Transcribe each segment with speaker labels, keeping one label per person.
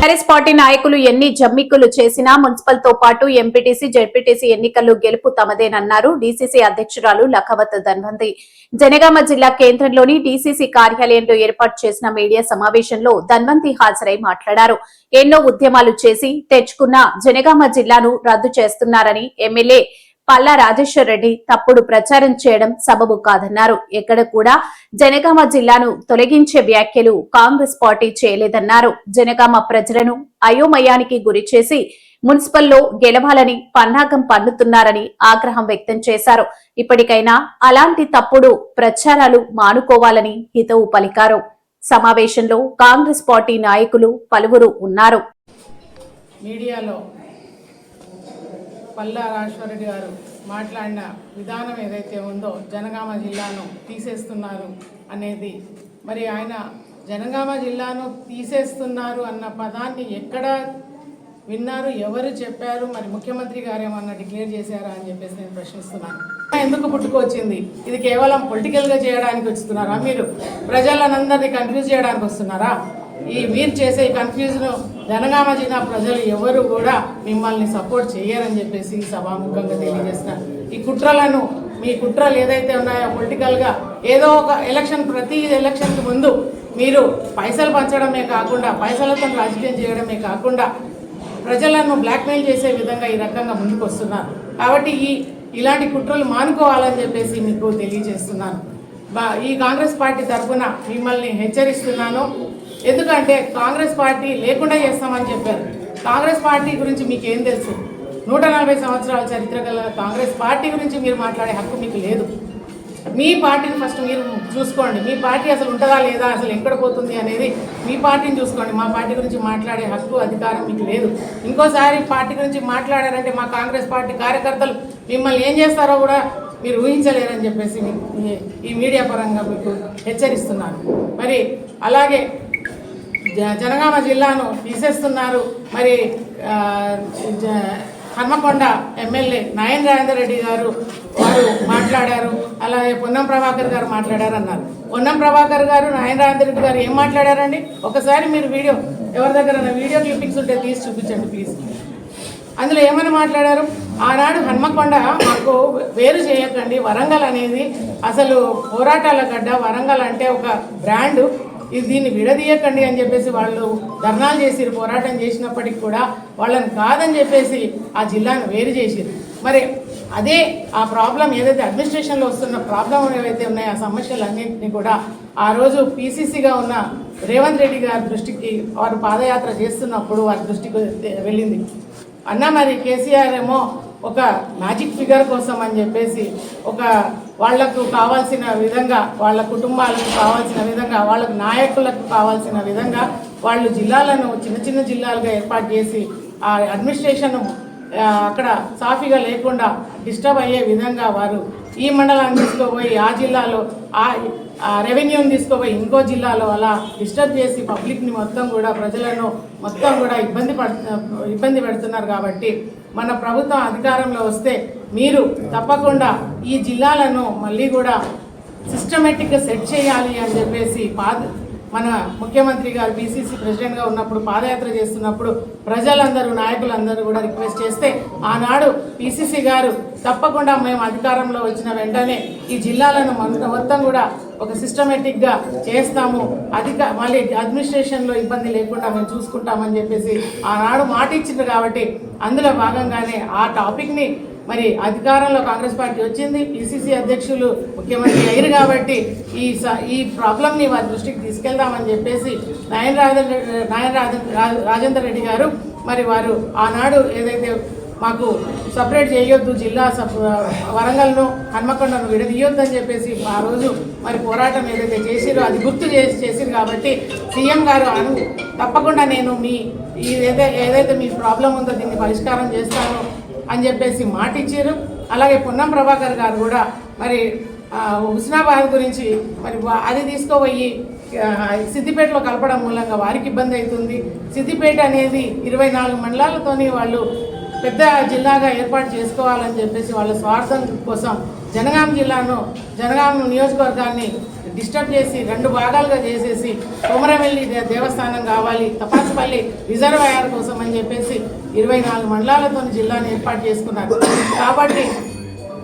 Speaker 1: TRS party నాయకులు ఎన్ని జమ్మిక్కులు చేసినా మున్సిపల్తో పాటు ఎంపీటీసీ జెడ్పీటీసీ ఎన్నికల్లో గెలుపు తమదేనన్నారు. డీసీసీ అధ్యక్షురాలు లఖవత్ ధన్వంతి. జనగామ జిల్లా కేంద్రంలోని డీసీసీ కార్యాలయంలో ఏర్పాటు చేసిన మీడియా సమావేశంలో ధన్వంతి హాజరై మాట్లాడారు. ఎన్నో ఉద్యమాలు చేసి తెచ్చుకున్న జనగామ జిల్లాను రద్దు చేస్తున్నారని ఎమ్మెల్యే పల్లా రాజేశ్వర్ రెడ్డి తప్పుడు ప్రచారం చేయడం సబబు కాదన్నారు. ఎక్కడ కూడా జనగామ జిల్లాను తొలగించే వ్యాఖ్యలు కాంగ్రెస్ పార్టీ చేయలేదన్నారు. జనగామ ప్రజలను అయోమయానికి గురి చేసి మున్సిపల్లో గెలవాలని పన్నాగం పన్నుతున్నారని ఆగ్రహం వ్యక్తం చేశారు. ఇప్పటికైనా అలాంటి తప్పుడు ప్రచారాలు మానుకోవాలని హితవు పలికారు. సమావేశంలో కాంగ్రెస్ పార్టీ నాయకులు పలువురు ఉన్నారు.
Speaker 2: మీడియాలో పల్లా రాజేశ్వరరెడ్డి గారు మాట్లాడిన విధానం ఏదైతే ఉందో జనగామ జిల్లాను తీసేస్తున్నారు అనేది మరి ఆయన జనగామ జిల్లాను తీసేస్తున్నారు అన్న పదాన్ని ఎక్కడ విన్నారు ఎవరు చెప్పారు మరి ముఖ్యమంత్రి గారు ఏమన్నా డిక్లేర్ చేశారా అని చెప్పేసి నేను ప్రశ్నిస్తున్నాను. ఎందుకు పుట్టుకొచ్చింది? ఇది కేవలం పొలిటికల్గా చేయడానికి వస్తున్నారా మీరు? ప్రజలందరినీ కన్ఫ్యూజ్ చేయడానికి వస్తున్నారా? ఈ మీరు చేసే ఈ జనగామ జిల్లా ప్రజలు ఎవరు కూడా మిమ్మల్ని సపోర్ట్ చేయరని చెప్పేసి సభాముఖంగా తెలియజేస్తున్నారు. ఈ కుట్రలను మీ కుట్రలు ఏదైతే ఉన్నాయో పొలిటికల్గా ఏదో ఒక ఎలక్షన్ ప్రతి ఎలక్షన్కి ముందు మీరు పైసలు పంచడమే కాకుండా పైసలతో రాజకీయం చేయడమే కాకుండా ప్రజలను బ్లాక్మెయిల్ చేసే విధంగా ఈ రకంగా ముందుకు వస్తున్నారు కాబట్టి ఈ ఇలాంటి కుట్రలు మానుకోవాలని చెప్పేసి మీకు తెలియజేస్తున్నాను. ఈ కాంగ్రెస్ పార్టీ తరఫున మిమ్మల్ని హెచ్చరిస్తున్నాను. ఎందుకంటే కాంగ్రెస్ పార్టీ లేకుండా చేస్తామని చెప్పారు. కాంగ్రెస్ పార్టీ గురించి మీకు ఏం తెలుసు? నూట నలభై సంవత్సరాల చరిత్ర గల కాంగ్రెస్ పార్టీ గురించి మీరు మాట్లాడే హక్కు మీకు లేదు. మీ పార్టీని ఫస్ట్ మీరు చూసుకోండి. మీ పార్టీ అసలు ఉంటుందా లేదా? అసలు ఎక్కడ పోతుంది అనేది మీ పార్టీని చూసుకోండి. మా పార్టీ గురించి మాట్లాడే హక్కు అధికారం మీకు లేదు. ఇంకోసారి పార్టీ గురించి మాట్లాడారంటే మా కాంగ్రెస్ పార్టీ కార్యకర్తలు మిమ్మల్ని ఏం చేస్తారో కూడా మీరు ఊహించలేరని చెప్పేసి మీకు ఈ- మీడియా పరంగా మీకు హెచ్చరిస్తున్నాను. మరి అలాగే జనగామ జిల్లాను తీసేస్తున్నారు. మరి జ- హన్మకొండ ఎమ్మెల్యే నాయన్ రాజేందర్ రెడ్డి గారు వారు మాట్లాడారు. అలాగే పొన్నం ప్రభాకర్ గారు మాట్లాడారు అన్నారు పొన్నం ప్రభాకర్ గారు నాయన్ రాజేందర్ రెడ్డి గారు ఏం మాట్లాడారండి? ఒకసారి మీరు వీడియో ఎవరి దగ్గర వీడియో క్లిప్పింగ్స్ ఉంటే తీసి చూపించండి ప్లీజ్. అందులో ఏమని మాట్లాడారు? ఆనాడు హన్మకొండ మాకు వేరు చేయకండి. వరంగల్ అనేది అసలు పోరాటాల గడ్డ. వరంగల్ అంటే ఒక బ్రాండు. దీన్ని విడదీయకండి అని చెప్పేసి వాళ్ళు ధర్నాలు చేసిరు పోరాటం చేసినప్పటికి కూడా వాళ్ళని కాదని చెప్పేసి ఆ జిల్లాను వేరు చేసిరు మరి అదే ఆ ప్రాబ్లం ఏదైతే అడ్మినిస్ట్రేషన్లో వస్తున్న ప్రాబ్లం ఏవైతే ఉన్నాయో ఆ సమస్యలన్నింటినీ కూడా ఆ రోజు పీసీసీగా ఉన్న రేవంత్ రెడ్డి గారి దృష్టికి వారు పాదయాత్ర చేస్తున్నప్పుడు వారి దృష్టికి వెళ్ళింది. అన్న మరి కేసీఆర్ ఏమో ఒక మ్యాజిక్ ఫిగర్ కోసం అని చెప్పేసి ఒక వాళ్ళకు కావాల్సిన విధంగా వాళ్ళ కుటుంబాలకు కావాల్సిన విధంగా వాళ్ళకు నాయకులకు కావాల్సిన విధంగా వాళ్ళు జిల్లాలను చిన్న చిన్న జిల్లాలుగా ఏర్పాటు చేసి ఆ అడ్మినిస్ట్రేషన్ అక్కడ సాఫీగా లేకుండా డిస్టర్బ్ అయ్యే విధంగా వారు ఈ మండలాన్ని తీసుకుపోయి ఆ జిల్లాలో ఆ రెవెన్యూని తీసుకుపోయి ఇంకో జిల్లాలో అలా డిస్టర్బ్ చేసి పబ్లిక్ని మొత్తం కూడా ప్రజలను మొత్తం కూడా ఇబ్బంది పడు ఇబ్బంది పెడుతున్నారు కాబట్టి మన ప్రభుత్వం అధికారంలో వస్తే మీరు తప్పకుండా ఈ జిల్లాలను మళ్ళీ కూడా సిస్టమేటిక్గా సెట్ చేయాలి అని చెప్పేసి పాద మన ముఖ్యమంత్రి గారు బీసీసీ ప్రెసిడెంట్గా ఉన్నప్పుడు పాదయాత్ర చేస్తున్నప్పుడు ప్రజలందరూ నాయకులందరూ కూడా రిక్వెస్ట్ చేస్తే ఆనాడు పీసీసీ గారు తప్పకుండా మేము అధికారంలో వచ్చిన వెంటనే ఈ జిల్లాలను మొత్తం- మొత్తం కూడా ఒక సిస్టమేటిక్గా చేస్తాము. అధిక మళ్ళీ అడ్మినిస్ట్రేషన్లో ఇబ్బంది లేకుండా మేము చూసుకుంటామని చెప్పేసి ఆనాడు మాట ఇచ్చింది కాబట్టి అందులో భాగంగానే ఆ టాపిక్ని మరి అధికారంలో కాంగ్రెస్ పార్టీ వచ్చింది పిసిసి అధ్యక్షులు ముఖ్యమంత్రి అయ్యారు కాబట్టి ఈ స- ఈ ప్రాబ్లంని వారి దృష్టికి తీసుకెళ్దామని చెప్పేసి నాయన రాజేంద్ర నాయన రాజేంద్ర రాజేందర్ రెడ్డి గారు మరి వారు ఆనాడు ఏదైతే మాకు సపరేట్ చేయొద్దు జిల్లా సప్ వరంగల్ను హన్మకొండను విడదీయొద్దు అని చెప్పేసి ఆ రోజు మరి పోరాటం ఏదైతే చేసిరో అది గుర్తు చేసి చేసిరు కాబట్టి సీఎం గారు అను తప్పకుండా నేను మీ ఏదైతే ఏదైతే మీ ప్రాబ్లం ఉందో దీన్ని పరిష్కారం చేస్తాను. అని చెప్పేసి మాట ఇచ్చారు అలాగే పొన్నం ప్రభాకర్ గారు కూడా మరి హుస్నాబాద్ గురించి మరి అది తీసుకుపోయి సిద్దిపేటలో కలపడం మూలంగా వారికి ఇబ్బంది అవుతుంది. సిద్దిపేట అనేది ఇరవై నాలుగు మండలాలతోని వాళ్ళు పెద్ద జిల్లాగా ఏర్పాటు చేసుకోవాలని చెప్పేసి వాళ్ళ స్వార్థం కోసం జనగాం జిల్లాను జనగాం నియోజకవర్గాన్ని డిస్టర్బ్ చేసి రెండు భాగాలుగా చేసేసి కొమరవెల్లి దేవస్థానం కావాలి తపాసుపల్లి రిజర్వాయర్ కోసం అని చెప్పేసి ఇరవై నాలుగు మండలాలతో జిల్లాను ఏర్పాటు చేసుకున్నారు. కాబట్టి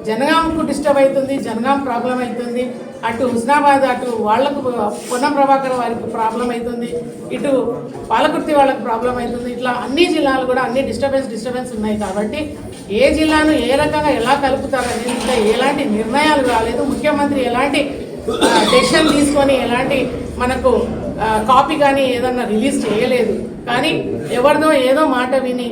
Speaker 2: జనగాంకు డిస్టర్బ్ అవుతుంది జనగాం ప్రాబ్లం అవుతుంది. అటు హుస్నాబాద్ అటు వాళ్ళకు పొన్న ప్రభాకర్ వారికి ప్రాబ్లం అవుతుంది. ఇటు పాలకుర్తి వాళ్ళకి ప్రాబ్లం అవుతుంది. ఇట్లా అన్ని జిల్లాలు కూడా అన్ని డిస్టర్బెన్స్ డిస్టర్బెన్స్ ఉన్నాయి కాబట్టి ఏ జిల్లాను ఏ రకంగా ఎలా కలుపుతారు అనేది ఇంకా ఎలాంటి నిర్ణయాలు రాలేదు. ముఖ్యమంత్రి ఎలాంటి డెసిషన్ తీసుకొని ఎలాంటి మనకు కాపీ కానీ ఏదన్నా రిలీజ్ చేయలేదు. కానీ ఎవరిదో ఏదో మాట విని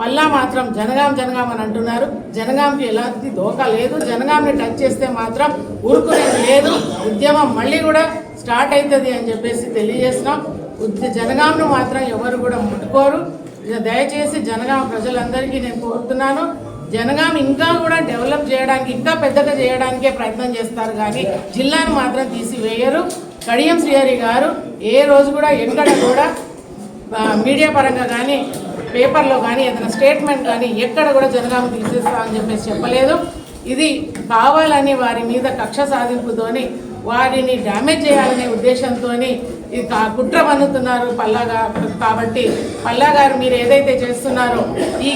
Speaker 2: మళ్ళా మాత్రం జనగాం జనగాం అని అంటున్నారు. జనగాంకి ఎలాంటి దోకా లేదు. జనగాంని టచ్ చేస్తే మాత్రం ఊరుకునేది లేదు. ఉద్యమం మళ్ళీ కూడా స్టార్ట్ అవుతుంది అని చెప్పేసి తెలియజేస్తున్నాం. ఉద్య జనగాంను మాత్రం ఎవరు కూడా ముట్టుకోరు. ఇక దయచేసి జనగాం ప్రజలందరికీ నేను కోరుతున్నాను. జనగాం ఇంకా కూడా డెవలప్ చేయడానికి ఇంకా పెద్దగా చేయడానికే ప్రయత్నం చేస్తారు. కానీ జిల్లాను మాత్రం తీసివేయరు. కడియం శ్రీహరి గారు ఏ రోజు కూడా ఎక్కడ కూడా మీడియా పరంగా కానీ పేపర్లో కానీ ఏదైనా స్టేట్మెంట్ కానీ ఎక్కడ కూడా జనగామ తీసేస్తామని చెప్పేసి చెప్పలేదు. ఇది కావాలని వారి మీద కక్ష సాధింపుతోని వారిని డ్యామేజ్ చేయాలనే ఉద్దేశంతో ఇది కా- కుట్ర పన్నుతున్నారు పల్లా కాబట్టి పల్లా గారు మీరు ఏదైతే చేస్తున్నారో ఈ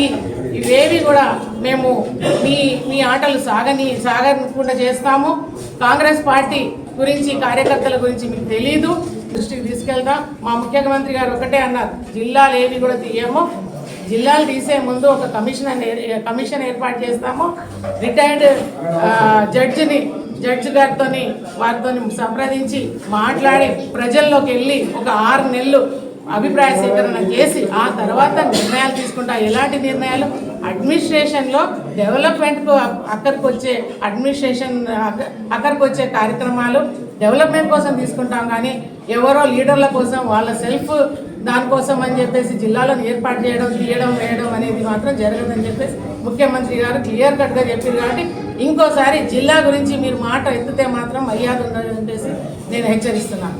Speaker 2: ఇవేవి కూడా మేము మీ మీ ఆటలు సాగని సాగకుండా చేస్తాము. కాంగ్రెస్ పార్టీ గురించి కార్యకర్తల గురించి మీకు తెలీదు. దృష్టికి తీసుకెళ్తాం. మా ముఖ్యమంత్రి గారు ఒకటే అన్నారు జిల్లాలు ఏవి కూడా తీయము. జిల్లాలు తీసే ముందు ఒక కమిషన్ కమిషన్ ఏర్పాటు చేస్తాము. రిటైర్డ్ జడ్జిని జడ్జి గారితో వారితో సంప్రదించి మాట్లాడి ప్రజల్లోకి వెళ్ళి ఒక ఆరు నెలలు అభిప్రాయ సేకరణ చేసి ఆ తర్వాత నిర్ణయాలు తీసుకుంటా. ఎలాంటి నిర్ణయాలు? అడ్మినిస్ట్రేషన్లో డెవలప్మెంట్కు అక్కడికి వచ్చే అడ్మినిస్ట్రేషన్ అక్క- అక్కడికి వచ్చే కార్యక్రమాలు డెవలప్మెంట్ కోసం తీసుకుంటాం కానీ ఎవరో లీడర్ల కోసం వాళ్ళ సెల్ఫ్ దానికోసం అని చెప్పేసి జిల్లాలను ఏర్పాటు చేయడం తీయడం వేయడం అనేది మాత్రం జరగదని చెప్పేసి ముఖ్యమంత్రి గారు క్లియర్ కట్గా చెప్పారు కాబట్టి ఇంకోసారి జిల్లా గురించి మీరు మాట ఎత్తితే మాత్రం మర్యాద ఉండదని చెప్పేసి నేను హెచ్చరిస్తున్నాను.